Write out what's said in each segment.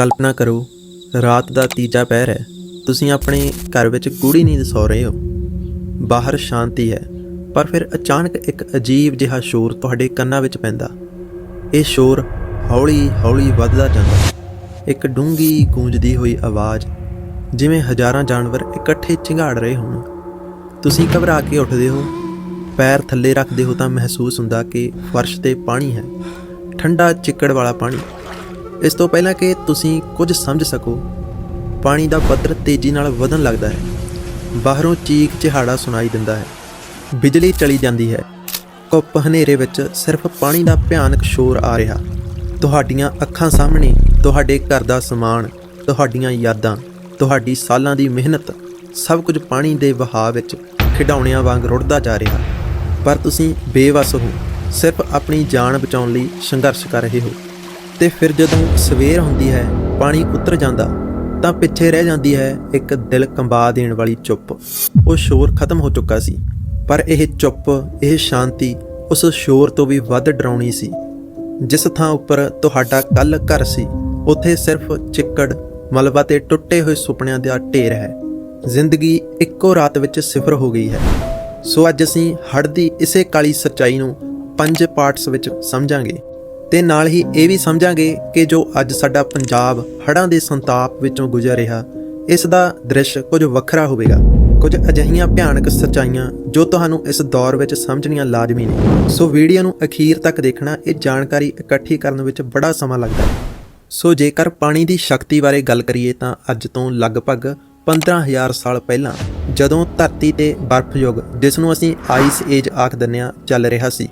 ਕਲਪਨਾ ਕਰੋ, ਰਾਤ ਦਾ ਤੀਜਾ ਪਹਿਰ ਹੈ। ਤੁਸੀਂ ਆਪਣੇ ਘਰ ਵਿੱਚ ਗੂੜੀ ਨੀਂਦ ਸੌ ਰਹੇ ਹੋ। ਬਾਹਰ ਸ਼ਾਂਤੀ ਹੈ, ਪਰ ਫਿਰ ਅਚਾਨਕ ਇੱਕ ਅਜੀਬ ਜਿਹਾ ਸ਼ੋਰ ਤੁਹਾਡੇ ਕੰਨਾਂ ਵਿੱਚ ਪੈਂਦਾ। ਇਹ ਸ਼ੋਰ ਹੌਲੀ-ਹੌਲੀ ਵੱਧਦਾ ਜਾਂਦਾ ਇੱਕ ਡੂੰਗੀ ਗੂੰਜਦੀ ਹੋਈ ਆਵਾਜ਼, ਜਿਵੇਂ ਹਜ਼ਾਰਾਂ ਜਾਨਵਰ ਇਕੱਠੇ ਚਿੰਗਾੜ ਰਹੇ ਹੋਣ। ਤੁਸੀਂ ਘਬਰਾ ਕੇ ਉੱਠਦੇ ਹੋ। ਪੈਰ ਥੱਲੇ ਰੱਖਦੇ ਹੋ ਤਾਂ ਮਹਿਸੂਸ ਹੁੰਦਾ ਕਿ ਫਰਸ਼ ਤੇ ਪਾਣੀ ਹੈ। ਠੰਡਾ ਚਿੱਕੜ ਵਾਲਾ ਪਾਣੀ। ਇਸ ਤੋਂ ਪਹਿਲਾਂ ਕਿ ਤੁਸੀਂ ਕੁਝ ਸਮਝ ਸਕੋ, ਪਾਣੀ ਦਾ ਪੱਧਰ ਤੇਜ਼ੀ ਨਾਲ ਵਧਣ ਲੱਗਦਾ ਹੈ। ਬਾਹਰੋਂ ਚੀਕ ਚਿਹਾੜਾ ਸੁਣਾਈ ਦਿੰਦਾ ਹੈ। ਬਿਜਲੀ ਚਲੀ ਜਾਂਦੀ ਹੈ। ਕੁੱਪ ਹਨੇਰੇ ਵਿੱਚ ਸਿਰਫ ਪਾਣੀ ਦਾ ਭਿਆਨਕ ਸ਼ੋਰ ਆ ਰਿਹਾ। ਤੁਹਾਡੀਆਂ ਅੱਖਾਂ ਸਾਹਮਣੇ, ਤੁਹਾਡੇ ਘਰ ਦਾ ਸਮਾਨ, ਤੁਹਾਡੀਆਂ ਯਾਦਾਂ, ਤੁਹਾਡੀ ਸਾਲਾਂ ਦੀ ਮਿਹਨਤ, ਸਭ ਕੁਝ ਪਾਣੀ ਦੇ ਵਹਾਅ ਵਿੱਚ ਖਿਡੌਣਿਆਂ ਵਾਂਗ ਰੁੜਦਾ ਜਾ ਰਿਹਾ। ਪਰ ਤੁਸੀਂ ਬੇਵਸ ਹੋ। ਸਿਰਫ ਆਪਣੀ ਜਾਨ ਬਚਾਉਣ ਲਈ ਸੰਘਰਸ਼ ਕਰ ਰਹੇ ਹੋ। ਤੇ ਫਿਰ ਜਦੋਂ ਸਵੇਰ ਹੁੰਦੀ ਹੈ, ਪਾਣੀ ਉਤਰ ਜਾਂਦਾ, ਤਾਂ ਪਿੱਛੇ ਰਹਿ ਜਾਂਦੀ ਹੈ ਇੱਕ ਦਿਲ ਕੰਬਾ ਦੇਣ ਵਾਲੀ ਚੁੱਪ। ਉਹ ਸ਼ੋਰ ਖਤਮ ਹੋ ਚੁੱਕਾ ਸੀ, ਪਰ ਇਹ ਚੁੱਪ, ਇਹ ਸ਼ਾਂਤੀ ਉਸ ਸ਼ੋਰ ਤੋਂ ਵੀ ਵੱਧ ਡਰਾਉਣੀ ਸੀ। ਜਿਸ ਥਾਂ ਉੱਪਰ ਤੁਹਾਡਾ ਕੱਲ ਘਰ ਸੀ, ਉੱਥੇ ਸਿਰਫ ਚਿੱਕੜ, ਮਲਬਾ ਤੇ ਟੁੱਟੇ ਹੋਏ ਸੁਪਨਿਆਂ ਦਾ ਢੇਰ ਹੈ। ਜ਼ਿੰਦਗੀ ਇੱਕੋ ਰਾਤ ਵਿੱਚ ਸਿਫਰ ਹੋ ਗਈ ਹੈ। ਸੋ ਅੱਜ ਅਸੀਂ ਹੜ੍ਹ ਦੀ ਇਸੇ ਕਾਲੀ ਸੱਚਾਈ ਨੂੰ ਪੰਜ ਪਾਰਟਸ ਵਿੱਚ ਸਮਝਾਂਗੇ। ਤੇ ਨਾਲ ਹੀ ਇਹ ਵੀ ਸਮਝਾਂਗੇ ਕਿ ਜੋ ਅੱਜ ਸਾਡਾ ਪੰਜਾਬ ਹੜ੍ਹਾਂ ਦੇ ਸੰਤਾਪ ਵਿੱਚੋਂ ਗੁਜ਼ਰ ਰਿਹਾ, ਇਸ ਦਾ ਦ੍ਰਿਸ਼ ਕੁਝ ਵੱਖਰਾ ਹੋਵੇਗਾ। ਕੁਝ ਅਜਿਹੀਆਂ ਭਿਆਨਕ ਸੱਚਾਈਆਂ ਜੋ ਤੁਹਾਨੂੰ ਇਸ ਦੌਰ ਵਿੱਚ ਸਮਝਣੀਆਂ ਲਾਜ਼ਮੀ ਨੇ। ਸੋ ਵੀਡੀਓ ਨੂੰ ਅਖੀਰ ਤੱਕ ਦੇਖਣਾ, ਇਹ ਜਾਣਕਾਰੀ ਇਕੱਠੀ ਕਰਨ ਵਿੱਚ ਬੜਾ ਸਮਾਂ ਲੱਗਦਾ ਹੈ। ਸੋ ਜੇਕਰ ਪਾਣੀ ਦੀ ਸ਼ਕਤੀ ਬਾਰੇ ਗੱਲ ਕਰੀਏ ਤਾਂ ਅੱਜ ਤੋਂ ਲਗਭਗ 15000 ਸਾਲ ਪਹਿਲਾਂ ਜਦੋਂ ਧਰਤੀ ਤੇ ਬਰਫ਼ ਯੁੱਗ ਜਿਸ ਨੂੰ ਅਸੀਂ ਆਈਸ ਏਜ ਆਖ ਦਿੰਦੇ ਹਾਂ, ਚੱਲ ਰਿਹਾ ਸੀ,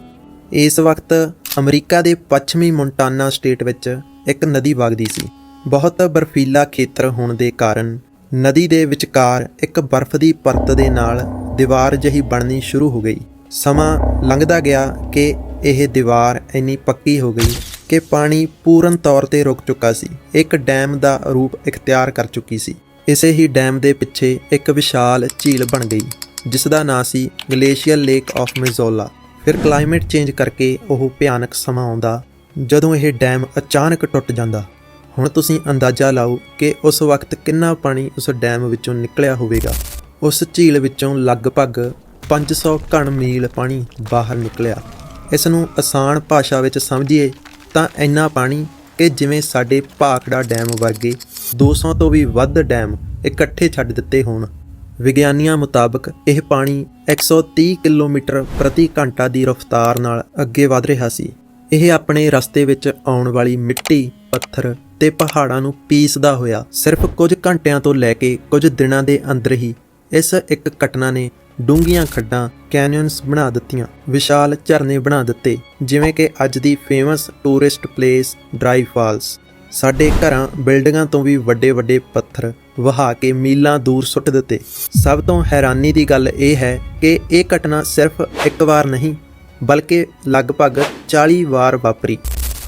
ਇਸ ਵਕਤ ਅਮਰੀਕਾ ਦੇ ਪੱਛਮੀ ਮੋਂਟਾਨਾ ਸਟੇਟ ਵਿੱਚ ਇੱਕ ਨਦੀ ਵਗਦੀ ਸੀ। ਬਹੁਤ ਬਰਫੀਲਾ ਖੇਤਰ ਹੋਣ ਦੇ ਕਾਰਨ ਨਦੀ ਦੇ ਵਿਚਕਾਰ ਇੱਕ ਬਰਫ਼ ਦੀ ਪਰਤ ਦੇ ਨਾਲ ਦੀਵਾਰ ਜਹੀ ਬਣਨੀ ਸ਼ੁਰੂ ਹੋ ਗਈ। ਸਮਾਂ ਲੰਘਦਾ ਗਿਆ ਕਿ ਇਹ ਦੀਵਾਰ ਇੰਨੀ ਪੱਕੀ ਹੋ ਗਈ ਕਿ ਪਾਣੀ ਪੂਰਨ ਤੌਰ ਤੇ ਰੁਕ ਚੁੱਕਾ ਸੀ। ਇੱਕ ਡੈਮ ਦਾ ਰੂਪ ਇਖਤਿਆਰ ਕਰ ਚੁੱਕੀ ਸੀ। ਇਸੇ ਹੀ ਡੈਮ ਦੇ ਪਿੱਛੇ ਇੱਕ ਵਿਸ਼ਾਲ ਝੀਲ ਬਣ ਗਈ ਜਿਸ ਦਾ ਨਾਂ ਸੀ ਗਲੇਸ਼ੀਅਰ ਲੇਕ ਆਫ ਮਿਜ਼ੋਲਾ। ਫਿਰ ਕਲਾਈਮੇਟ ਚੇਂਜ ਕਰਕੇ ਉਹ ਭਿਆਨਕ ਸਮਾਂ ਆਉਂਦਾ, ਜਦੋਂ ਇਹ ਡੈਮ ਅਚਾਨਕ ਟੁੱਟ ਜਾਂਦਾ। ਹੁਣ ਤੁਸੀਂ ਅੰਦਾਜ਼ਾ ਲਾਓ ਕਿ ਉਸ ਵਕਤ ਕਿੰਨਾ ਪਾਣੀ ਉਸ ਡੈਮ ਵਿੱਚੋਂ ਨਿਕਲਿਆ ਹੋਵੇਗਾ। ਉਸ ਝੀਲ ਵਿੱਚੋਂ ਲਗਭਗ 500 ਘਣ ਮੀਲ ਪਾਣੀ ਬਾਹਰ ਨਿਕਲਿਆ। ਇਸ ਨੂੰ ਆਸਾਨ ਭਾਸ਼ਾ ਵਿੱਚ ਸਮਝੀਏ ਤਾਂ ਇੰਨਾ ਪਾਣੀ ਕਿ ਜਿਵੇਂ ਸਾਡੇ ਭਾਖੜਾ ਡੈਮ ਵਰਗੇ 200 ਤੋਂ ਵੀ ਵੱਧ ਡੈਮ ਇਕੱਠੇ ਛੱਡ ਦਿੱਤੇ ਹੋਣ। ਵਿਗਿਆਨੀਆਂ ਮੁਤਾਬਕ ਇਹ ਪਾਣੀ 130 ਕਿਲੋਮੀਟਰ ਪ੍ਰਤੀ ਘੰਟਾ ਦੀ ਰਫ਼ਤਾਰ ਨਾਲ ਅੱਗੇ ਵਧ ਰਿਹਾ ਸੀ। ਇਹ ਆਪਣੇ ਰਸਤੇ ਵਿੱਚ ਆਉਣ ਵਾਲੀ ਮਿੱਟੀ, ਪੱਥਰ ਤੇ ਪਹਾੜਾਂ ਨੂੰ ਪੀਸਦਾ ਹੋਇਆ ਸਿਰਫ ਕੁਝ ਘੰਟਿਆਂ ਤੋਂ ਲੈ ਕੇ ਕੁਝ ਦਿਨਾਂ ਦੇ ਅੰਦਰ ਹੀ ਇਸ ਇੱਕ ਘਟਨਾ ਨੇ ਡੂੰਘੀਆਂ ਖੱਡਾਂ, ਕੈਨਯਨਸ ਬਣਾ ਦਿੱਤੀਆਂ, ਵਿਸ਼ਾਲ ਝਰਨੇ ਬਣਾ ਦਿੱਤੇ, ਜਿਵੇਂ ਕਿ ਅੱਜ ਦੀ famous tourist place dry falls ਸਾਡੇ ਘਰਾਂ ਬਿਲਡਿੰਗਾਂ ਤੋਂ ਵੀ ਵੱਡੇ ਵੱਡੇ ਪੱਥਰ ਵਹਾ ਕੇ ਮੀਲਾਂ ਦੂਰ ਸੁੱਟ ਦਿੱਤੇ। ਸਭ ਤੋਂ ਹੈਰਾਨੀ ਦੀ ਗੱਲ ਇਹ ਹੈ ਕਿ ਇਹ ਘਟਨਾ ਸਿਰਫ ਇੱਕ ਵਾਰ ਨਹੀਂ, ਬਲਕਿ ਲਗਭਗ 40 ਵਾਰ ਵਾਪਰੀ।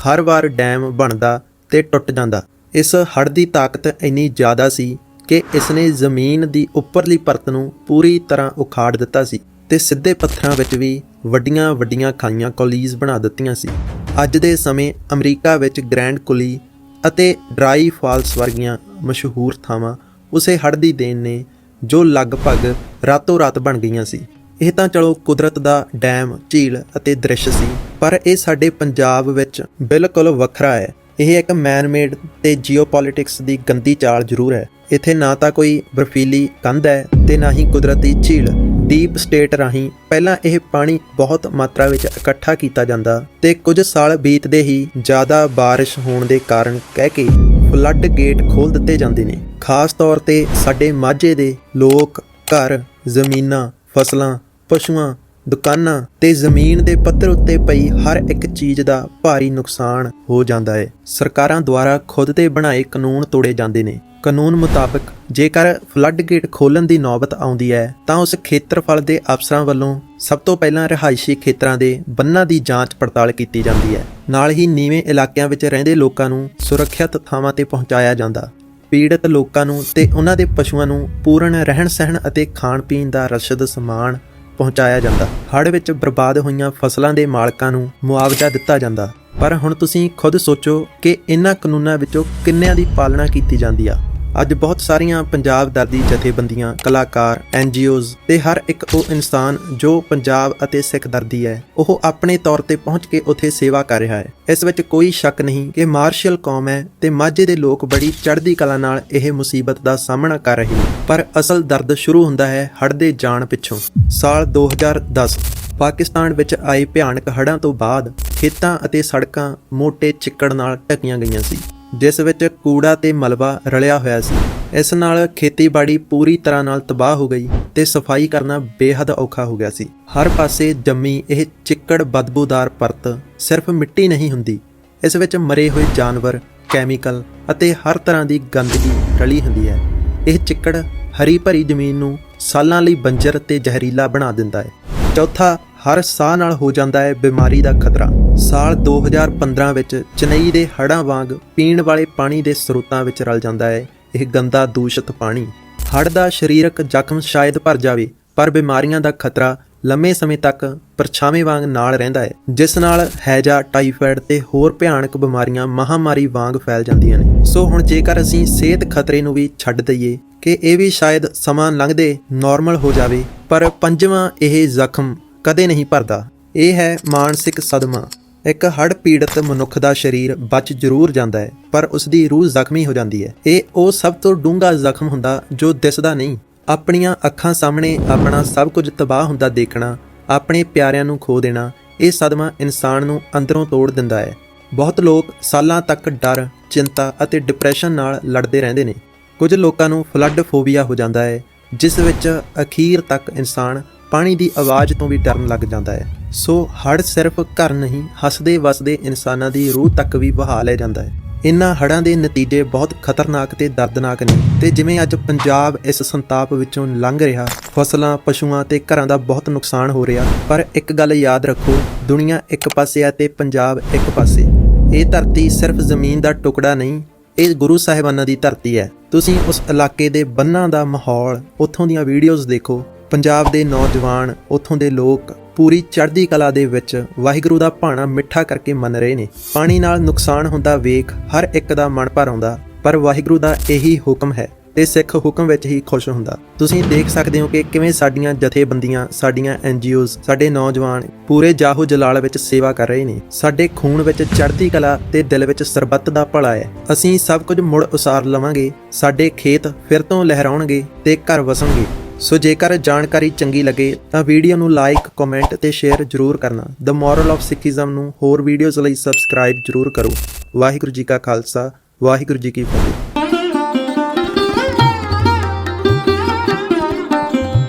ਹਰ ਵਾਰ ਡੈਮ ਬਣਦਾ ਤੇ ਟੁੱਟ ਜਾਂਦਾ। ਇਸ ਹੜ੍ਹ ਦੀ ਤਾਕਤ ਇੰਨੀ ਜ਼ਿਆਦਾ ਸੀ ਕਿ ਇਸ ਨੇ ਜ਼ਮੀਨ ਦੀ ਉੱਪਰਲੀ ਪਰਤ ਨੂੰ ਪੂਰੀ ਤਰ੍ਹਾਂ ਉਖਾੜ ਦਿੱਤਾ ਸੀ ਤੇ ਸਿੱਧੇ ਪੱਥਰਾਂ ਵਿੱਚ ਵੀ ਵੱਡੀਆਂ ਵੱਡੀਆਂ ਖਾਈਆਂ ਕੋਲੀਜ਼ ਬਣਾ ਦਿੱਤੀਆਂ ਸੀ। ਅੱਜ ਦੇ ਸਮੇਂ ਅਮਰੀਕਾ ਵਿੱਚ ਗ੍ਰੈਂਡ ਕੁਲੀ ਅਤੇ ਡਰਾਈ ਫਾਲਸ ਵਰਗੀਆਂ ਮਸ਼ਹੂਰ ਥਾਵਾਂ ਉਸੇ ਹੜ੍ਹ ਦੀ ਦੇਣ ਨੇ ਜੋ ਲਗਭਗ ਰਾਤੋਂ ਰਾਤ ਬਣ ਗਈਆਂ ਸੀ। ਇਹ ਤਾਂ ਚਲੋ ਕੁਦਰਤ ਦਾ ਡੈਮ, ਝੀਲ ਅਤੇ ਦ੍ਰਿਸ਼ ਸੀ, ਪਰ ਇਹ ਸਾਡੇ ਪੰਜਾਬ ਵਿੱਚ ਬਿਲਕੁਲ ਵੱਖਰਾ ਹੈ। ਇਹ ਇੱਕ ਮੈਨ ਮੇਡ ਤੇ ਜੀਓਪੋਲਿਟਿਕਸ ਦੀ ਗੰਦੀ ਚਾਲ ਜ਼ਰੂਰ ਹੈ। ਇੱਥੇ ਨਾ ਤਾਂ ਕੋਈ ਬਰਫੀਲੀ ਕੰਧ ਹੈ ਤੇ ਨਾ ਹੀ ਕੁਦਰਤੀ ਝੀਲ। ਡੀਪ ਸਟੇਟ ਰਾਹੀਂ ਪਹਿਲਾਂ ਇਹ ਪਾਣੀ ਬਹੁਤ ਮਾਤਰਾ ਵਿੱਚ ਇਕੱਠਾ ਕੀਤਾ ਜਾਂਦਾ ਤੇ ਕੁਝ ਸਾਲ ਬੀਤਦੇ ਹੀ ਜ਼ਿਆਦਾ بارش ਹੋਣ ਦੇ ਕਾਰਨ ਕਹਿ ਕੇ ਫਲੱਡ ਗੇਟ ਖੋਲ ਦਿੱਤੇ ਜਾਂਦੇ ਨੇ ਖਾਸ ਤੌਰ ਤੇ ਸਾਡੇ ਮਾਝੇ ਦੇ ਲੋਕ ਘਰ ਜ਼ਮੀਨਾਂ ਫਸਲਾਂ ਪਸ਼ੂਆਂ ਦੁਕਾਨਾਂ ਤੇ ਜ਼ਮੀਨ ਦੇ ਪੱਧਰ ਉੱਤੇ ਪਈ ਹਰ ਇੱਕ ਚੀਜ਼ ਦਾ ਭਾਰੀ ਨੁਕਸਾਨ ਹੋ ਜਾਂਦਾ ਹੈ ਸਰਕਾਰਾਂ ਦੁਆਰਾ ਖੁਦ ਤੇ ਬਣਾਏ ਕਾਨੂੰਨ ਤੋੜੇ ਜਾਂਦੇ ਨੇ ਕਾਨੂੰਨ ਮੁਤਾਬਕ ਜੇਕਰ ਫਲੱਡ ਗੇਟ ਖੋਲਣ ਦੀ ਨੌਬਤ ਆਉਂਦੀ ਹੈ, ਤਾਂ ਉਸ ਖੇਤਰਫਲ ਦੇ ਅਫਸਰਾਂ ਵੱਲੋਂ ਸਭ ਤੋਂ ਪਹਿਲਾਂ ਰਿਹਾਇਸ਼ੀ ਖੇਤਰਾਂ ਦੇ ਬੰਨਾਂ ਦੀ ਜਾਂਚ ਪੜਤਾਲ ਕੀਤੀ ਜਾਂਦੀ ਹੈ। ਨਾਲ ਹੀ ਨੀਵੇਂ ਇਲਾਕਿਆਂ ਵਿੱਚ ਰਹਿੰਦੇ ਲੋਕਾਂ ਨੂੰ ਸੁਰੱਖਿਅਤ ਥਾਵਾਂ ਤੇ ਪਹੁੰਚਾਇਆ ਜਾਂਦਾ। ਪੀੜਤ ਲੋਕਾਂ ਨੂੰ ਤੇ ਉਹਨਾਂ ਦੇ ਪਸ਼ੂਆਂ ਨੂੰ ਪੂਰਨ ਰਹਿਣ ਸਹਿਣ ਅਤੇ ਖਾਣ ਪੀਣ ਦਾ ਰਸ਼ਦ ਸਮਾਨ ਪਹੁੰਚਾਇਆ ਜਾਂਦਾ। ਹੜ੍ਹ ਵਿੱਚ ਬਰਬਾਦ ਹੋਈਆਂ ਫਸਲਾਂ ਦੇ ਮਾਲਕਾਂ ਨੂੰ ਮੁਆਵਜ਼ਾ ਦਿੱਤਾ ਜਾਂਦਾ। ਪਰ ਹੁਣ ਤੁਸੀਂ ਖੁਦ ਸੋਚੋ ਕਿ ਇਹਨਾਂ ਕਾਨੂੰਨਾਂ ਵਿੱਚੋਂ ਕਿੰਨਿਆਂ ਦੀ ਪਾਲਣਾ ਕੀਤੀ ਜਾਂਦੀ ਆ। ਅੱਜ ਬਹੁਤ ਸਾਰੀਆਂ ਪੰਜਾਬ ਦਰਦੀ ਜਥੇਬੰਦੀਆਂ, ਕਲਾਕਾਰ ਐਨਜੀਓਜ਼ ਤੇ ਹਰ ਇੱਕ ਉਹ ਇਨਸਾਨ ਜੋ ਪੰਜਾਬ ਅਤੇ ਸਿੱਖ ਦਰਦੀ ਹੈ, ਉਹ ਆਪਣੇ ਤੌਰ ਤੇ ਪਹੁੰਚ ਕੇ ਉੱਥੇ ਸੇਵਾ ਕਰ ਰਿਹਾ ਹੈ। ਇਸ ਵਿੱਚ ਕੋਈ ਸ਼ੱਕ ਨਹੀਂ ਕਿ ਮਾਰਸ਼ਲ ਕੌਮ ਹੈ ਤੇ ਮਾਝੇ ਦੇ ਲੋਕ ਬੜੀ ਚੜ੍ਹਦੀ ਕਲਾ ਨਾਲ ਇਹ ਮੁਸੀਬਤ ਦਾ ਸਾਹਮਣਾ ਕਰ ਰਹੇ ਪਰ ਅਸਲ ਦਰਦ ਸ਼ੁਰੂ ਹੁੰਦਾ ਹੈ ਹੜ੍ਹ ਦੇ ਜਾਣ ਪਿੱਛੋਂ। ਸਾਲ 2010 ਪਾਕਿਸਤਾਨ ਵਿੱਚ ਆਏ ਭਿਆਨਕ ਹੜ੍ਹਾਂ ਤੋਂ ਬਾਅਦ ਖੇਤਾਂ ਅਤੇ ਸੜਕਾਂ ਮੋٹے ਚਿੱਕੜ ਨਾਲ ਢਕੀਆਂ ਗਈਆਂ ਸੀ। ਜਿਸ ਵਿੱਚ ਕੂੜਾ ਤੇ ਮਲਬਾ ਰਲਿਆ ਹੋਇਆ ਸੀ। ਇਸ ਨਾਲ ਖੇਤੀਬਾੜੀ ਪੂਰੀ ਤਰ੍ਹਾਂ ਨਾਲ ਤਬਾਹ ਹੋ ਗਈ ਤੇ ਸਫ਼ਾਈ ਕਰਨਾ ਬੇਹੱਦ ਔਖਾ ਹੋ ਗਿਆ ਸੀ। ਹਰ ਪਾਸੇ ਜੰਮੀ ਇਹ ਚਿੱਕੜ ਬਦਬੂਦਾਰ ਪਰਤ ਸਿਰਫ ਮਿੱਟੀ ਨਹੀਂ ਹੁੰਦੀ, ਇਸ ਵਿੱਚ ਮਰੇ ਹੋਏ ਜਾਨਵਰ, ਕੈਮੀਕਲ ਅਤੇ ਹਰ ਤਰ੍ਹਾਂ ਦੀ ਗੰਦਗੀ ਰਲੀ ਹੁੰਦੀ ਹੈ। ਇਹ ਚਿੱਕੜ ਹਰੀ ਭਰੀ ਜ਼ਮੀਨ ਨੂੰ ਸਾਲਾਂ ਲਈ ਬੰਜਰ ਤੇ ਜ਼ਹਿਰੀਲਾ ਬਣਾ ਦਿੰਦਾ ਹੈ। ਚੌਥਾ, ਹਰ ਸਾਹ ਨਾਲ ਹੋ ਜਾਂਦਾ ਹੈ ਬਿਮਾਰੀ ਦਾ ਖਤਰਾ। ਸਾਲ 2015 ਵਿੱਚ ਚੇਨਈ ਦੇ ਹੜ੍ਹਾਂ ਵਾਂਗ ਪੀਣ ਵਾਲੇ ਪਾਣੀ ਦੇ ਸਰੋਤਾਂ ਵਿੱਚ ਰਲ ਜਾਂਦਾ ਹੈ। ਇਹ ਗੰਦਾ, ਦੂਸ਼ਿਤ ਪਾਣੀ। ਹੜ੍ਹ ਦਾ ਸਰੀਰਕ ਜ਼ਖਮ ਸ਼ਾਇਦ ਭਰ ਜਾਵੇ, ਪਰ ਬਿਮਾਰੀਆਂ ਦਾ ਖਤਰਾ ਲੰਮੇ ਸਮੇਂ ਤੱਕ ਪਰਛਾਵੇਂ ਵਾਂਗ ਨਾਲ ਰਹਿੰਦਾ ਹੈ। ਜਿਸ ਨਾਲ ਹੈਜਾ, ਟਾਈਫਾਇਡ ਤੇ ਹੋਰ ਭਿਆਨਕ ਬਿਮਾਰੀਆਂ ਮਹਾਮਾਰੀ ਵਾਂਗ ਫੈਲ ਜਾਂਦੀਆਂ ਨੇ। ਸੋ ਹੁਣ ਜੇਕਰ ਅਸੀਂ ਸਿਹਤ ਖਤਰੇ ਨੂੰ ਵੀ ਛੱਡ ਦਈਏ, ਕਿ ਇਹ ਵੀ ਸ਼ਾਇਦ ਸਮਾਂ ਲੰਘਦੇ ਨਾਰਮਲ ਹੋ ਜਾਵੇ, ਪਰ ਪੰਜਵਾਂ ਇਹ ਜ਼ਖਮ ਕਦੇ ਨਹੀਂ ਭਰਦਾ। ਇਹ ਹੈ ਮਾਨਸਿਕ ਸਦਮਾ। ਇੱਕ ਹੜ੍ਹ ਪੀੜਤ ਮਨੁੱਖ ਦਾ ਸਰੀਰ ਬਚ ਜ਼ਰੂਰ ਜਾਂਦਾ ਹੈ, ਪਰ ਉਸ ਦੀ ਰੂਹ ਜ਼ਖਮੀ ਹੋ ਜਾਂਦੀ ਹੈ। ਇਹ ਉਹ ਸਭ ਤੋਂ ਡੂੰਘਾ ਜ਼ਖਮ ਹੁੰਦਾ ਜੋ ਦਿਸਦਾ ਨਹੀਂ। ਆਪਣੀਆਂ ਅੱਖਾਂ ਸਾਹਮਣੇ ਆਪਣਾ ਸਭ ਕੁਝ ਤਬਾਹ ਹੁੰਦਾ ਦੇਖਣਾ, ਆਪਣੇ ਪਿਆਰਿਆਂ ਨੂੰ ਖੋ ਦੇਣਾ, ਇਹ ਸਦਮਾ ਇਨਸਾਨ ਨੂੰ ਅੰਦਰੋਂ ਤੋੜ ਦਿੰਦਾ ਹੈ। ਬਹੁਤ ਲੋਕ ਸਾਲਾਂ ਤੱਕ ਡਰ, ਚਿੰਤਾ ਅਤੇ ਡਿਪਰੈਸ਼ਨ ਨਾਲ ਲੜਦੇ ਰਹਿੰਦੇ ਨੇ। ਕੁਝ ਲੋਕਾਂ ਨੂੰ ਫਲੱਡ ਫੋਬੀਆ ਹੋ ਜਾਂਦਾ ਹੈ, ਜਿਸ ਵਿੱਚ ਅਖੀਰ ਤੱਕ ਇਨਸਾਨ ਪਾਣੀ ਦੀ ਆਵਾਜ਼ ਤੋਂ ਵੀ ਡਰਨ ਲੱਗ ਜਾਂਦਾ ਹੈ। ਸੋ ਹੜ੍ਹ ਸਿਰਫ ਘਰ ਨਹੀਂ, ਹੱਸਦੇ ਵਸਦੇ ਇਨਸਾਨਾਂ ਦੀ ਰੂਹ ਤੱਕ ਵੀ ਵਹਾ ਲੈ ਜਾਂਦਾ ਹੈ। ਇਨ੍ਹਾਂ ਹੜ੍ਹਾਂ ਦੇ ਨਤੀਜੇ ਬਹੁਤ ਖਤਰਨਾਕ ਤੇ ਦਰਦਨਾਕ ਨੇ। ਤੇ ਜਿਵੇਂ ਅੱਜ ਪੰਜਾਬ ਇਸ ਸੰਤਾਪ ਵਿੱਚੋਂ ਲੰਘ ਰਿਹਾ, ਫਸਲਾਂ, ਪਸ਼ੂਆਂ ਤੇ ਘਰਾਂ ਦਾ ਬਹੁਤ ਨੁਕਸਾਨ ਹੋ ਰਿਹਾ, ਪਰ ਇੱਕ ਗੱਲ ਯਾਦ ਰੱਖੋ, ਦੁਨੀਆ ਇੱਕ ਪਾਸੇ ਹੈ ਤੇ ਪੰਜਾਬ ਇੱਕ ਪਾਸੇ। ਇਹ ਧਰਤੀ ਸਿਰਫ ਜ਼ਮੀਨ ਦਾ ਟੁਕੜਾ ਨਹੀਂ, ਇਹ ਗੁਰੂ ਸਾਹਿਬਾਨਾਂ ਦੀ ਧਰਤੀ ਹੈ। ਤੁਸੀਂ ਉਸ ਇਲਾਕੇ ਦੇ ਬੰਨਾਂ ਦਾ ਮਾਹੌਲ, ਉੱਥੋਂ ਦੀਆਂ ਵੀਡੀਓਜ਼ ਦੇਖੋ ਪੰਜਾਬ ਦੇ ਨੌਜਵਾਨ, ਉੱਥੋਂ ਦੇ ਲੋਕ ਪੂਰੀ ਚੜ੍ਹਦੀ ਕਲਾ ਦੇ ਵਿੱਚ ਵਾਹਿਗੁਰੂ ਦਾ ਭਾਣਾ ਮਿੱਠਾ ਕਰਕੇ ਮੰਨ ਰਹੇ ਨੇ। ਪਾਣੀ ਨਾਲ ਨੁਕਸਾਨ ਹੁੰਦਾ ਵੇਖ ਹਰ ਇੱਕ ਦਾ ਮਨ ਭਰ ਆਉਂਦਾ, ਪਰ ਵਾਹਿਗੁਰੂ ਦਾ ਇਹੀ ਹੁਕਮ ਹੈ ਤੇ ਸਿੱਖ ਹੁਕਮ ਵਿੱਚ ਹੀ ਖੁਸ਼ ਹੁੰਦਾ। ਤੁਸੀਂ ਦੇਖ ਸਕਦੇ ਹੋ ਕਿ ਕਿਵੇਂ ਸਾਡੀਆਂ ਜਥੇਬੰਦੀਆਂ, ਸਾਡੀਆਂ ਐਨਜੀਓਜ਼ ਸਾਡੇ ਨੌਜਵਾਨ ਪੂਰੇ ਜਾਹੋ ਜਲਾਲ ਵਿੱਚ ਸੇਵਾ ਕਰ ਰਹੇ ਨੇ। ਸਾਡੇ ਖੂਨ ਵਿੱਚ ਚੜ੍ਹਦੀ ਕਲਾ ਤੇ ਦਿਲ ਵਿੱਚ ਸਰਬੱਤ ਦਾ ਭਲਾ ਹੈ। ਅਸੀਂ ਸਭ ਕੁਝ ਮੁੜ ਉਸਾਰ ਲਵਾਂਗੇ, ਸਾਡੇ ਖੇਤ ਫਿਰ ਤੋਂ ਲਹਿਰਾਉਣਗੇ ਤੇ ਘਰ ਵਸਣਗੇ। ਸੋ ਜੇਕਰ ਜਾਣਕਾਰੀ ਚੰਗੀ ਲੱਗੇ ਤਾਂ ਵੀਡੀਓ ਨੂੰ ਲਾਈਕ ਕਮੈਂਟ ਤੇ ਸ਼ੇਅਰ ਜ਼ਰੂਰ ਕਰਨਾ। ਦ ਮੋਰਲ ਆਫ ਸਿੱਖੀਜ਼ਮ ਨੂੰ ਹੋਰ ਵੀਡੀਓਜ਼ ਲਈ ਸਬਸਕ੍ਰਾਈਬ ਜ਼ਰੂਰ ਕਰੋ। ਵਾਹਿਗੁਰੂ ਜੀ ਕਾ ਖਾਲਸਾ, ਵਾਹਿਗੁਰੂ ਜੀ ਕੀ ਫਤਿਹ।